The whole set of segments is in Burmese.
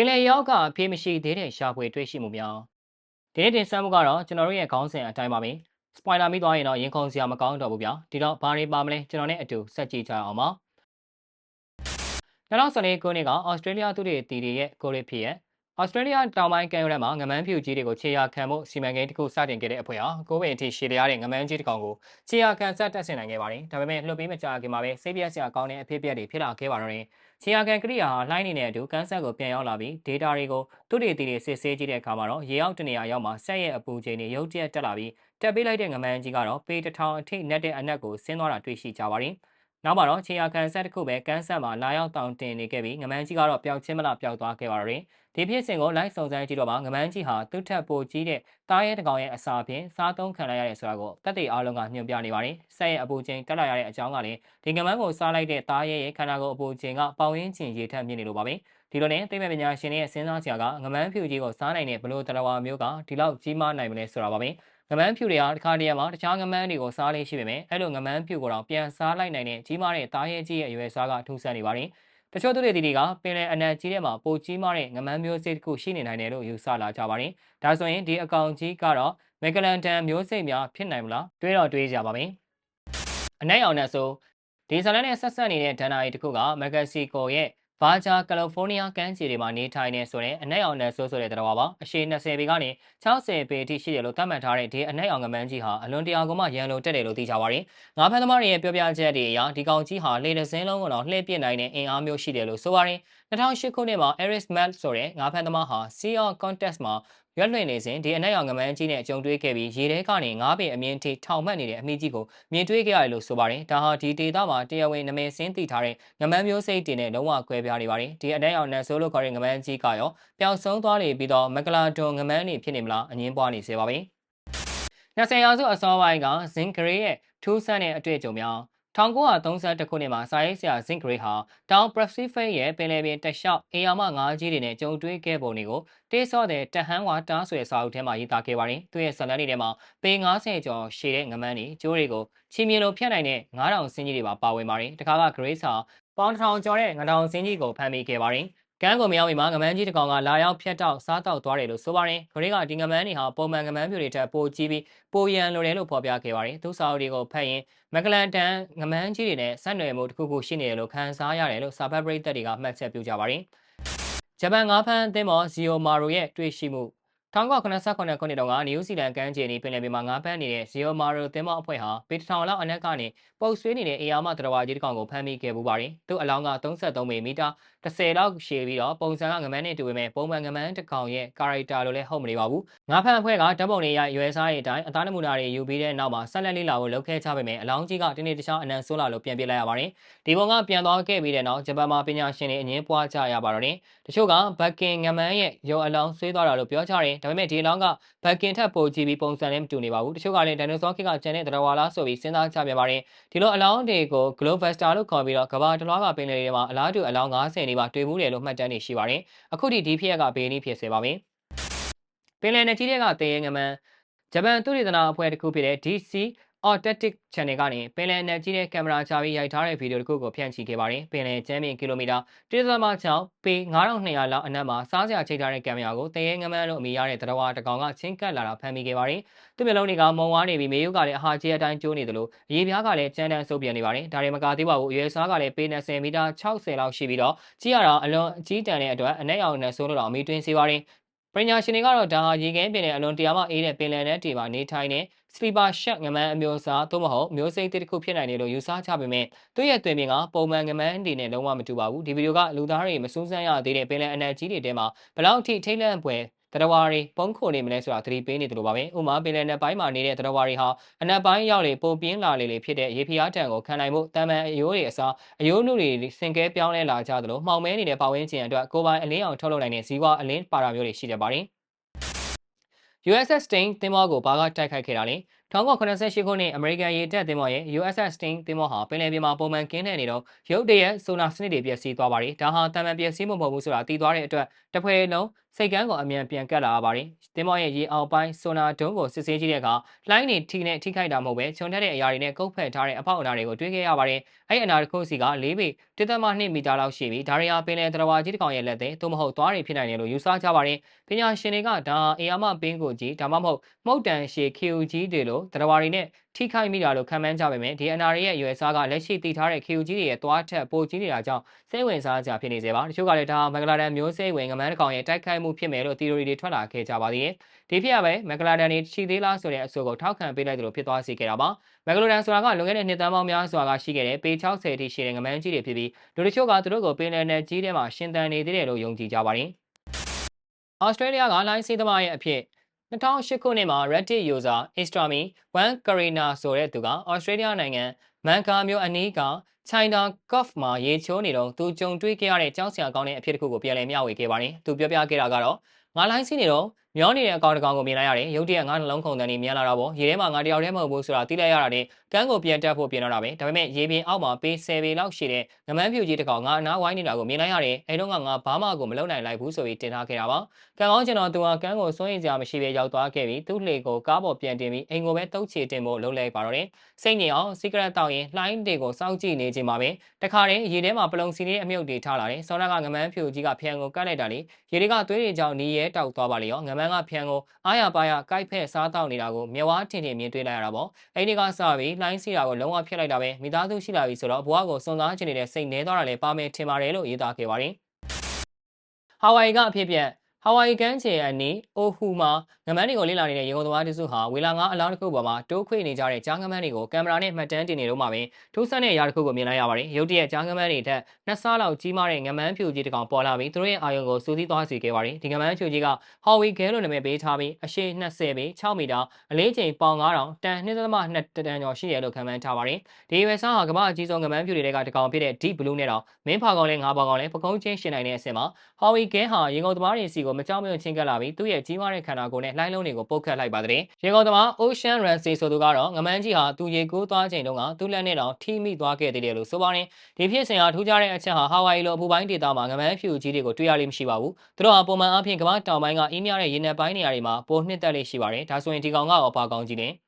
င်လယ်ရောက်ကဖေးမရှိသေးတဲ့ရှာဖွေတွေ့ရှိမှုများဒီနေ့တင်ဆက်မှုကတော့ကျွန်တော်တို့ရဲ့ခေါင်းစဉ်အတိုင်းပါပဲစပွိုင်လာမိသွားရင်တော့ရင်ခုန်စရာမကောင်းတော့ဘူးဗျာဒီတော့ဘာတွေပါမလဲကျွန်တော်နဲ့အတူဆက်ကြည့်ကြအောင်ပါ2014ခုနှစ်ကဩစတြေးလျသူတွေတီတွေရဲ့ကိုရီဖြစ်ရဲ့ဩစတြေးလျတောင်ပိုင်းကမ်းရိုးတန်းမှာငမန်းဖြူကြီးတွေကိုခြေရာခံမှုစီမံကိန်းတစ်ခုစတင်ခဲ့တဲ့အဖွဲ့ဟာကိုးပင်အထိရှည်လျားတဲ့ငမန်းကြီးတစ်ကောင်ကိုခြေရာခံဆက်တက်ဆင်နိုင်ခဲ့ပါတယ်။ဒါပေမဲ့လွှတ်ပေးမကြခင်မှာပဲစိတ်ပြက်စရာကောင်းတဲ့အဖြစ်အပျက်တွေဖြစ်လာခဲ့ပါတော့တယ်။ ခြေရာခံကရိယာဟာလှိုင်းနေတဲ့အတူကန်ဆက်ကိုပြန်ရောက်လာပြီး data တွေကိုသူတွေတီတွေစစ်ဆေးကြည့်တဲ့အခါမှာတော့ရေအောက်တနေရာရောက်မှာဆက်ရဲ့အပူချိန်တွေရုတ်တရက်တက်လာပြီးတက်ပေးလိုက်တဲ့ငမန်းကြီးကတော့ပေတစ်ထောင်အထိနက်တဲ့အနက်ကိုဆင်းသွားတာတွေ့ရှိကြပါတယ်။ နောက်မှာတော့ခြေရာခံဆက်တစ်ခုပဲကန်းဆက်မှာလာရောက်တောင်တင်နေခဲ့ပြီးငမန်းကြီးကတော့ပျောက်ချင်းမလားပျောက်သွားခဲ့ပါတော့တယ်။ဒီဖြစ်စဉ်ကိုလိုက်စုံစမ်းကြည့်တော့မှငမန်းကြီးဟာသူ့ထက်ပိုကြီးတဲ့တားရဲတကောင်ရဲ့အစာဖြင့်စားသုံးခံလိုက်ရတဲ့ဆိုတာကိုတက်တဲ့အားလုံးကညွှန်ပြနေပါတယ်။ဆက်ရဲ့အပူချိန်တက်လာရတဲ့အကြောင်းကလည်းဒီငမန်းကိုစားလိုက်တဲ့တားရဲရဲ့ခန္ဓာကိုယ်အပူချိန်ကပေါင်းရင်းချင်ရေထက်မြင့်နေလို့ပါပဲ။ဒီလိုနဲ့သိပ္ပံပညာရှင်တွေရဲ့စဉ်းစားစရာကငမန်းဖြူကြီးကိုစားနိုင်တဲ့ဘလို့တရဝါမျိုးကဒီလောက်ကြီးမားနိုင်မလဲဆိုတာပါပဲ။ ငမန်းဖြူတွေဟာတစ်ခါတည်းမှာတခြားငမန်းတွေကိုစားလေးရှိပေမဲ့အဲ့လိုငမန်းဖြူကိုတော့ပြန်စားလိုက်နိုင်တဲ့ကြီးမားတဲ့တားရဲကြီးရဲ့အရွယ်စားကထူးဆန်းနေပါတယ်။တချို့သူတွေဒီတွေကပင်လယ်အနက်ကြီးထဲမှာပိုကြီးမားတဲ့ငမန်းမျိုးစိတ်တစ်ခုရှိနေနိုင်တယ်လို့ယူဆလာကြပါတယ်။ဒါဆိုရင်ဒီအကောင်ကြီးကတော့မက်ကလန်တန်မျိုးစိတ်များဖြစ်နိုင်မလားတွေးတော့တွေးကြပါမယ်။အနက်ရောင်နဲ့ဆိုဒီဇလန်နဲ့ဆက်ဆက်နေတဲ့ဒန်နာရီတစ်ခုကမက္ကဆီကိုရဲ့ ဘာဂျာကယ်လီဖိုးနီးယားကမ်းခြေတွေမှာနေထိုင်နေဆိုတဲ့အနက်အောင်နယ်ဆိုးဆိုတဲ့တရားပါအရှည်20ပေကနေ60ပေအထိရှိတယ်လို့သတ်မှတ်ထားတဲ့ဒီအနက်အောင်ငမန်းကြီးဟာအလွန်တရာကမှရန်လိုတက်တယ်လို့သိကြပါရင်ငါးဖမ်းသမားတွေရဲ့ပြောပြချက်တွေအရဒီကောင်ကြီးဟာလေတစင်းလုံးကတော့လှည့်ပြစ်နိုင်တဲ့အင်အားမျိုးရှိတယ်လို့ဆိုပါရင်2008ခုနှစ်မှာ Eris Matt ဆိုတဲ့ငါးဖမ်းသမားဟာ Sea of Contest မှာ ရွက်လွှင့်နေစဉ်ဒီအနက်ရောင်ငမန်းကြီးနဲ့ကြုံတွေ့ခဲ့ပြီးရေထဲကနေငါးပင်အမြင့်ထိထောင်မှတ်နေတဲ့အမိကြီးကိုမြင်တွေ့ခဲ့ရတယ်လို့ဆိုပါတယ်။ဒါဟာဒီဒေသမှာတရားဝင်နာမည်စင်းတည်ထားတဲ့ငမန်းမျိုးစိတ်တင်နဲ့လုံးဝကွဲပြားနေပါတယ်။ဒီအနက်ရောင်နန်ဆိုးလို့ခေါ်တဲ့ငမန်းကြီးကရောပျောက်ဆုံးသွားနေပြီးတော့မကလာဒွန်ငမန်းနေဖြစ်နေမလားအငင်းပွားနေစေပါပဲ။20ရာစုအစောပိုင်းကဇင်ဂရေးရဲ့ထူးဆန်းတဲ့အတွေ့အကြုံများ 1932ခုနှစ်မှာစာရေးဆရာဇင်ဂရေးဟာတောင်ပစိဖိတ်ရဲ့ပင်လယ်ပြင်တက်လျှောက်အေယာမငါးကြီးတွေနဲ့ကြုံတွေ့ခဲ့ပုံတွေကိုတေးစောတဲ့တဟန်းဝါတားဆွဲစာအုပ်ထဲမှာရေးသားခဲ့ပါတယ်။သူ့ရဲ့ဇာတ်လမ်းတွေထဲမှာပေ90ကျော်ရှည်တဲ့ငမန်းတွေကျိုးတွေကိုချီမြေလိုဖြတ်နိုင်တဲ့9000စင်းကြီးတွေပါပါဝင်ပါတယ်။တခါက Grace ဟာပေါင်1000ကျော်တဲ့9000စင်းကြီးကိုဖမ်းမိခဲ့ပါတယ်။ ကန်းကိုမရောက်မီမှာငမန်းကြီးတစ်ကောင်ကလာရောက်ဖျက်တောက်စားတောက်သွားတယ်လို့ဆိုပါတယ်။ခရီးကဒီငမန်းတွေဟာပုံမှန်ငမန်းပြူတွေထက်ပိုကြီးပြီးပိုရန်လိုတယ်လို့ဖော်ပြခဲ့ပါတယ်။သူစာအုပ်တွေကိုဖတ်ရင်မကလန်တန်ငမန်းကြီးတွေနဲ့ဆက်နွယ်မှုတစ်ခုခုရှိနေတယ်လို့ခန်းစားရတယ်လို့စာဖတ်ပရိသတ်တွေကမှတ်ချက်ပြုကြပါတယ်။ဂျပန်ငါးဖမ်းအသင်းမော်ဇီယိုမာရိုရဲ့တွေ့ရှိမှု 1989ခုနှစ်တုန်းကနယူးဇီလန်ကမ်းခြေနီပင်လယ်ပြင်မှာငါးဖမ်းနေတဲ့ဇီယိုမာရိုသင်းမအဖွဲ့ဟာပေတထောင်လောက်အနက်ကနေပုတ်ဆွေးနေတဲ့အေယာမတရဝါကြီးတစ်ကောင်ကိုဖမ်းမိခဲ့ပူပါတယ်။သူ့အလောင်းက33ပေမီတာ30လောက်ရှည်ပြီးတော့ပုံစံကငမန်းနဲ့တူပေမဲ့ပုံမှန်ငမန်းတစ်ကောင်ရဲ့ကာရိုက်တာလိုလည်းဟုတ်မနေပါဘူး။ငါးဖမ်းအဖွဲ့ကဓာတ်ပုံတွေရရွယ်စားတဲ့အတိုင်းအသားနမူနာတွေယူပြီးတဲ့နောက်မှာဆက်လက်လေးလာဖို့လုပ်ခဲ့ကြပေမဲ့အလောင်းကြီးကတနေ့တခြားအနံဆိုးလာလို့ပြန်ပြစ်လိုက်ရပါတယ်။ဒီပုံကပြန်သွားခဲ့ပြီးတဲ့နောက်ဂျပန်မှာပညာရှင်တွေအငင်းပွားကြရပါတော့တယ်။တချို့ကဘတ်ကင်ငမန်းရဲ့ရုံအလောင်းဆွေးသွားတာလို့ပြောကြတယ်။ဒါပေမဲ့ဒီအလောင်းကဘတ်ကင်ထက်ပိုကြည့်ပြီးပုံစံနဲ့မတူနေပါဘူး။တချို့ကလည်းဒိုင်နိုဆောခေတ်ကကျန်တဲ့တရဝါလားဆိုပြီးစဉ်းစားကြပြန်ပါတယ်။ဒီလိုအလောင်းတွေကို Globester လို့ခေါ်ပြီးတော့ကဘာတလွားကပင်လယ်တွေမှာအလားတူအလောင်း90နီးပါးတွေ့မှုတယ်လို့မှတ်တမ်းတွေရှိပါတယ်။အခုထိဒီဖြစ်ရကဘေးနီးဖြစ်စေပါမယ်။ပင်လယ်နယ်ကြီးတွေကတည်ရဲငမန်းဂျပန်သုတေသနအဖွဲ့တစ်ခုဖြစ်တဲ့ DC Arctic Channel ကနေပင်လယ်နယ်ကြီးတဲ့ကင်မရာချပြီးရိုက်ထားတဲ့ဗီဒီယိုတစ်ခုကိုဖြန့်ချိခဲ့ပါတယ်။ပင်လယ်ကျမ်းပြင်ကီလိုမီတာ1.6ပေ9200လောက်အနက်မှာစားစရာချိတ်ထားတဲ့ကင်မရာကိုတရေငမန်းလို့အမည်ရတဲ့တရဝါတကောင်ကချင်းကပ်လာတာဖမ်းမိခဲ့ပါတယ်။သူ့မျက်လုံးတွေကမုံဝါးနေပြီးမေယုကလည်းအဟာကြီးအတိုင်းကျိုးနေတယ်လို့အရေးပြားကလည်းကျန်းတန်းဆုပ်ပြန်နေပါတယ်။ဒါတွေမကသေးပါဘူး။အရွယ်စားကလည်းပေ20မီတာ60လောက်ရှိပြီးတော့ကြီးရတာအလွန်အကြီးတန်းတဲ့အတွက်အနက်ရောင်နဲ့ဆိုးလို့တော့အမီတွင်းစေပါတယ်။ ပညာရှင်တွေကတော့ဒါဟာရေခဲပြင်တဲ့အလွန်တရာမှအေးတဲ့ပင်လယ်နဲ့တီမှာနေထိုင်တဲ့စလီပါရှက်ငမန်းအမျိုးအစားသို့မဟုတ်မျိုးစိတ်တစ်ခုဖြစ်နိုင်တယ်လို့ယူဆကြပေမဲ့သူ့ရဲ့တွင်ပြင်ကပုံမှန်ငမန်းတွေနဲ့လုံးဝမတူပါဘူးဒီဗီဒီယိုကလူသားတွေမစူးစမ်းရသေးတဲ့ပင်လယ်အနက်ကြီးတွေထဲမှာဘလောက်ထိထိတ်လန့်ပွဲ တရဝါတွေပုံခိုနေမလဲဆိုတာသတိပေးနေတယ်လို့ပါပဲဥမာပင်လယ်နယ်ပိုင်းမှာနေတဲ့တရဝါတွေဟာအနက်ပိုင်းရောက်လေပုံပြင်းလာလေလေဖြစ်တဲ့ရေဖျားတံကိုခံနိုင်မှုတန်ပန်အယိုးတွေအစားအယိုးနုတွေစင်ကဲပြောင်းလဲလာကြသလိုမှောင်မဲနေတဲ့ပတ်ဝန်းကျင်အတွက်ကိုပိုင်အလင်းအောင်ထုတ်လုပ်နိုင်တဲ့ဇီဝအလင်းပါတာမျိုးတွေရှိတတ်ပါတယ် USS Stain သင်္ဘောကိုဘာကတိုက်ခိုက်ခဲ့တာလဲ 1988ခုနှစ်အမေရိကန်ရေတပ်သင်္ဘောရဲ့ USS Sting သင်္ဘောဟာပင်လယ်ပြင်မှာပုံမှန်ကင်းလှည့်နေတော့ရုတ်တရက်ဆိုနာစနစ်တွေပျက်စီးသွားပါတယ်။ဒါဟာတမန်ပျက်စီးမှုမဟုတ်ဘူးဆိုတာသိသွားတဲ့အတွက်တစ်ဖွဲလုံးစိတ်ကန်းကိုအမြန်ပြန်ကတ်လာရပါတယ်။သင်္ဘောရဲ့ရေအောက်ပိုင်းဆိုနာဒုံးကိုစစ်ဆေးကြည့်တဲ့အခါလှိုင်းတွေထိနဲ့ထိခိုက်တာမဟုတ်ပဲခြုံထက်တဲ့အရာတွေနဲ့ကုတ်ဖက်ထားတဲ့အပေါက်အနာတွေကိုတွေ့ခဲ့ရပါတယ်။အဲ့အနာတစ်ခုစီက၄ပေ1.2မီတာလောက်ရှိပြီးဒါရီယာပင်လယ်တရဝါကြီးတစ်ကောင်ရဲ့လက်သည်သို့မဟုတ်သွားတွေဖြစ်နိုင်တယ်လို့ယူဆကြပါတယ်။ပညာရှင်တွေကဒါအေယာမပင်းကိုကြီးဒါမှမဟုတ်မှုတ်တန်ရှည် QG တွေလို့တရဝါတွေနဲ့ထိခိုက်မိတာလို့ခံမှန်းကြပေမဲ့ဒီအနာရီရဲ့ရွယ်စားကလက်ရှိတည်ထားတဲ့ QG တွေရဲ့သွားထက်ပိုကြီးနေတာကြောင့်စိတ်ဝင်စားကြဖြစ်နေစေပါတချို့ကလည်းဒါမင်္ဂလာဒန်မျိုးစိတ်ဝင်ငမန်းတစ်ကောင်ရဲ့တိုက်ခိုက်မှုဖြစ်မယ်လို့ theory တွေထွက်လာခဲ့ကြပါသေးတယ်ဒီဖြစ်ရပဲမင်္ဂလာဒန်တွေရှိသေးလားဆိုတဲ့အဆိုကိုထောက်ခံပေးလိုက်တယ်လို့ဖြစ်သွားစေခဲ့တာပါမင်္ဂလာဒန်ဆိုတာကလွန်ခဲ့တဲ့နှစ်သန်းပေါင်းများစွာကရှိခဲ့တဲ့ပေ60အထိရှိတဲ့ငမန်းကြီးတွေဖြစ်ပြီးလူတချို့ကသူတို့ကိုပင်လယ်နယ်ကြီးထဲမှာရှင်သန်နေသေးတယ်လို့ယုံကြည်ကြပါတယ်။ဩစတြေးလျကလိုင်းစီးသမားရဲ့အဖြစ် 2008ခုနှစ်မှာ Reddit user Istrami Wan Karina ဆိုတဲ့သူကဩစတြေးလျနိုင်ငံမန်ကာမြို့အနီးက China Gulf မှာရေချိုးနေတော့သူကြုံတွေ့ခဲ့ရတဲ့ကြောက်စရာကောင်းတဲ့အဖြစ်တစ်ခုကိုပြန်လည်မျှဝေခဲ့ပါတယ်။သူပြောပြခဲ့တာကတော့ငါလိုင်းစီးနေတော့ မျောနေတဲ့အကောင်တစ်ကောင်ကိုမြင်လိုက်ရတယ်။ရုတ်တရက်ငါနှလုံးခုန်တန်းနေမြင်လာတာပေါ့။ရေထဲမှာငါတယောက်တည်းမဟုတ်ဘူးဆိုတာသိလိုက်ရတာနဲ့ကန်းကိုပြန်တက်ဖို့ပြင်တော့တာပဲ။ဒါပေမဲ့ရေပြင်အောက်မှာပေး10ပေလောက်ရှိတဲ့ငမန်းဖြူကြီးတစ်ကောင်ငါအနားဝိုင်းနေတာကိုမြင်လိုက်ရတယ်။အဲတော့ငါဘာမှကိုမလုပ်နိုင်လိုက်ဘူးဆိုပြီးတင်ထားခဲ့တာပါ။ကံကောင်းကျွန်တော်သူဟာကန်းကိုစိုးရင်စရာမရှိဘဲရောက်သွားခဲ့ပြီးသူ့လှေကိုကားပေါ်ပြန်တင်ပြီးအိမ်ကိုပဲတုတ်ချေတင်ဖို့လုပ်လိုက်ပါတော့တယ်။စိတ်ငြိမ်အောင်စီကရက်တောက်ရင်လှိုင်းတွေကိုစောင့်ကြည့်နေချိန်မှာပဲတခါတည်းရေထဲမှာပလုံစီနေတဲ့အမြုပ်တွေထားလာတယ်။ဆောနာကငမန်းဖြူကြီးကဖျံကိုကတ်လိုက်တာလေ။ရေတွေကသွေးတွေကြောင့်နီးရဲတောက်သွားပါလေရော။ငမန်းကဖျံကိုအားရပါရကိုက်ဖက်စားတောက်နေတာကိုမြဝါထင်ထင်မြင်တွေ့လိုက်ရတာပေါ့။အဲဒီကစပြီးလှိုင်းစီတာကိုလုံးဝဖျက်လိုက်တာပဲမိသားစုရှိလာပြီဆိုတော့ဘဝကိုစွန့်စားချင်နေတဲ့စိတ်နှဲသွားတာလည်းပါမယ်ထင်ပါတယ်လို့ရေးသားခဲ့ပါတယ်။ဟာဝိုင်ကအဖြစ်ပြက် ဟာဝိုင်ကမ်းခြေအနီးအိုဟူမှာငမန်းတွေကိုလေ့လာနေတဲ့ရေကုန်သမားတစုဟာဝေလာငါအလောင်းတစ်ခုပေါ်မှာတိုးခွေနေကြတဲ့ကြားငမန်းတွေကိုကင်မရာနဲ့မှတ်တမ်းတင်နေတော့မှပဲထိုးဆန်းတဲ့အရာတစ်ခုကိုမြင်လိုက်ရပါတယ်။ရုတ်တရက်ကြားငမန်းတွေထက်နှစ်ဆလောက်ကြီးမားတဲ့ငမန်းဖြူကြီးတစ်ကောင်ပေါ်လာပြီးသူတို့ရဲ့အာရုံကိုစူးစီးသွားစေခဲ့ပါတယ်။ဒီငမန်းဖြူကြီးကဟော်ဝီဂဲလို့နာမည်ပေးထားပြီးအရှည်20ပေ6မီတာအလေးချိန်ပေါင်9000တန်2.2တန်ကျော်ရှိတယ်လို့ခန့်မှန်းထားပါတယ်။ဒီဝယ်စားဟာကမ္ဘာအကြီးဆုံးငမန်းဖြူတွေကတစ်ကောင်ဖြစ်တဲ့ Deep Blue နဲ့တော့မင်းဖာကောင်လေးငါးပေါင်ကောင်လေးပကုံးချင်းရှင်နိုင်တဲ့အဆင့်မှာဟော်ဝီဂဲဟာရေကုန်သမားတွေစီကိုမကြောက်မရွံ့ချင်းကပ်လာပြီးသူ့ရဲ့ကြီးမားတဲ့ခန္ဓာကိုယ်နဲ့လှိုင်းလုံးတွေကိုပုတ်ခတ်လိုက်ပါတဲ့။ရေကုန်သမား Ocean Ramsey ဆိုသူကတော့ငမန်းကြီးဟာသူရေကူးသွားချိန်တုန်းကသူ့လက်နဲ့တောင်ထိမိသွားခဲ့သေးတယ်လို့ဆိုပါတယ်။ဒီဖြစ်စဉ်ဟာထူးခြားတဲ့အချက်ဟာဟာဝိုင်လိုအပူပိုင်းဒေသမှာငမန်းဖြူကြီးတွေကိုတွေ့ရလိမ့်မရှိပါဘူး။သူတို့ဟာပုံမှန်အားဖြင့်ကမ္ဘာတောင်ပိုင်းကအေးမြတဲ့ရေနက်ပိုင်းနေရာတွေမှာပိုနှစ်သက်လေးရှိပါတယ်။ဒါဆိုရင်ဒီကောင်ကတော့ဘာကောင်းကြီးလဲ။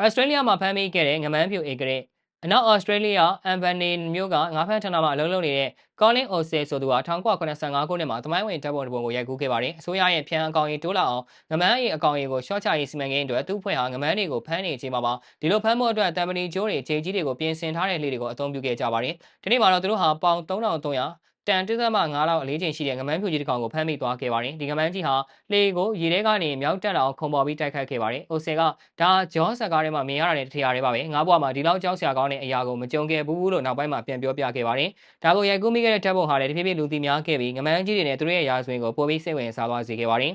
ဩစတြေးလျမှာဖမ်းမိခဲ့တဲ့ငမန်းဖြူဧကရက် အနောက်ဩစတြေးလျအမ်ဘန်နီမြို့ကငါးဖမ်းဌာနမှာအလုပ်လုပ်နေတဲ့ Colin O'Say ဆိုသူဟာ1985ခုနှစ်မှာသမိုင်းဝင်တပ်ပုံတစ်ပုံကိုရိုက်ကူးခဲ့ပါတယ်။အစိုးရရဲ့ဖြန်းအကောင့်ရေးတိုးလာအောင်ငမန်းရေးအကောင့်ရေးကိုရှော့ချရေးစီမံကိန်းအတွက်သူ့ဖွဲ့ဟာငမန်းတွေကိုဖမ်းနေချိန်မှာပါဒီလိုဖမ်းဖို့အတွက်တမ်ပနီကျိုးတွေခြေကြီးတွေကိုပြင်ဆင်ထားတဲ့လှေတွေကိုအသုံးပြုခဲ့ကြပါတယ်။ဒီနေ့မှာတော့သူတို့ဟာပေါင်3300 တန်1.5လောက်အလေးချိန်ရှိတဲ့ငမန်းဖြူကြီးတစ်ကောင်ကိုဖမ်းမိသွားခဲ့ပါတယ်ဒီငမန်းကြီးဟာလေကိုရေထဲကနေမြောက်တက်လာအောင်ခုံပေါ်ပြီးတိုက်ခတ်ခဲ့ပါတယ်အိုဆယ်ကဒါဂျောဆက်ကားထဲမှာမြင်ရတဲ့တရားတွေပါပဲငါးဘွားမှာဒီလောက်ကြောက်စရာကောင်းတဲ့အရာကိုမကြုံခဲ့ဘူးလို့နောက်ပိုင်းမှာပြန်ပြောပြခဲ့ပါတယ်ဒါကိုရိုက်ကူးမိခဲ့တဲ့တပ်ပုံဟာလည်းတဖြည်းဖြည်းလူသိများခဲ့ပြီးငမန်းကြီးတွေနဲ့သူတို့ရဲ့ရာဇဝင်ကိုပိုပြီးစိတ်ဝင်စားသွားစေခဲ့ပါတယ်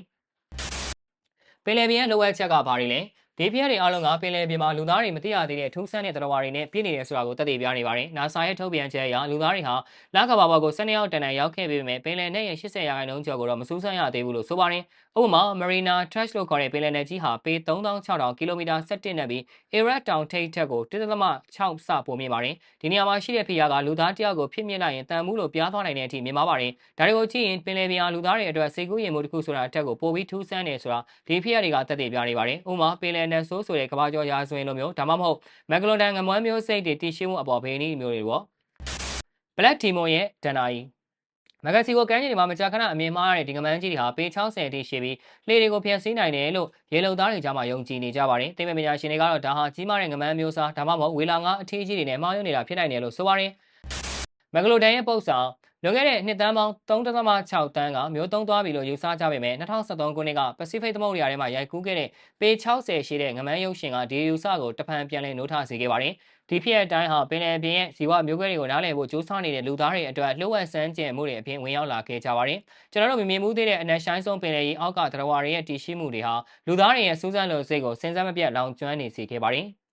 ပင်လယ်ပြင်ရဲ့လိုအပ်ချက်ကဘာတွေလဲ ဒီပြည့်တွေအားလုံးကပင်လယ်ပြင်မှာလူသားတွေမသိရသေးတဲ့ထူးဆန်းတဲ့တရားဝါတွေနဲ့ပြည့်နေတယ်ဆိုတာကိုသက်သေပြနေပါတယ်။ NASA ရဲ့ထုတ်ပြန်ချက်အရလူသားတွေဟာလကဘာပေါ်ကို12ရောက်တန်တန်ရောက်ခဲ့ပေမဲ့ပင်လယ်နဲ့ရဲ့80ရာခိုင်နှုန်းကျော်ကိုတော့မစူးစမ်းရသေးဘူးလို့ဆိုပါတယ်။ဥပမာ Marina Trench လို့ခေါ်တဲ့ပင်လယ်နယ်ကြီးဟာပေ3600ကီလိုမီတာ17နဲ့ပြီး Iraq တောင်ထိပ်ထက်ကို1.6ဆပိုမြင့်ပါတယ်။ဒီနေရာမှာရှိတဲ့ဖီယာကလူသားတယောက်ကိုဖြစ်မြင့်လိုက်ရင်တန်မှုလို့ပြားသွားနိုင်တဲ့အထိမြင်ပါပါတယ်။ဒါတွေကိုကြည့်ရင်ပင်လယ်ပြင်ဟာလူသားတွေအတွက်စိတ်ကူးရင်မှုတစ်ခုဆိုတာအထက်ကိုပိုပြီးထူးဆန်းနေဆိုတာဒီဖီယာတွေကသက်သေပြနေပါတယ်။ဥပမာပင်လယ်နယ်ဆိုးဆိုတဲ့ကမ္ဘာကျော်ရာဇဝင်လိုမျိုးဒါမှမဟုတ်မက်ကလိုဒန်ငမွမ်းမျိုးစိတ်တွေတည်ရှိမှုအပေါ်ဘေးနီးမျိုးတွေပေါ့ Black Demon ရဲ့ဒန်နာကြီးမဂစီကိုကမ်းခြေတွေမှာမကြာခဏအမြင်မှားရတဲ့ဒီကမန်းကြီးတွေဟာပေ60အထိရှိပြီးလှေတွေကိုဖျက်ဆီးနိုင်တယ်လို့ရေလုံသားတွေကြားမှာယုံကြည်နေကြပါတယ်။တိမ်မပညာရှင်တွေကတော့ဒါဟာကြီးမားတဲ့ငမန်းမျိုးစားဒါမှမဟုတ်ဝေလာငါအထီးကြီးတွေနဲ့မှားယွင်းနေတာဖြစ်နိုင်တယ်လို့ဆိုပါတယ်။မဂလိုဒန်ရဲ့ပုံစံလွန်ခဲ့တဲ့နှစ်တန်းပေါင်း3.6တန်းကမျိုးသုံးသွားပြီလို့ယူဆကြပေမဲ့2013ခုနှစ်ကပစိဖိတ်သမုဒ္ဒရာထဲမှာရိုက်ကူးခဲ့တဲ့ပေ60ရှိတဲ့ငမန်းရုပ်ရှင်ကဒီယူဆကိုတဖန်ပြန်လည်နှိုးထားစေခဲ့ပါတယ်။ဒီဖြစ်အတိုင်းဟာပင်လယ်ပြင်ရဲ့ဇီဝမျိုးကွဲတွေကိုနားလည်ဖို့ကြိုးစားနေတဲ့လူသားတွေအတွက်လှုပ်ဝက်ဆန်းကျင်မှုတွေအပြင်ဝင်ရောက်လာခဲ့ကြပါတယ်။ကျွန်တော်တို့မြင်မှုသေးတဲ့အနက်ရှိုင်းဆုံးပင်လယ်ကြီးအောက်ကတရဝါတွေရဲ့တည်ရှိမှုတွေဟာလူသားတွေရဲ့စူးစမ်းလို့စိတ်ကိုစဉ်းစားမပြတ်လောင်ကျွမ်းနေစေခဲ့ပါတယ်။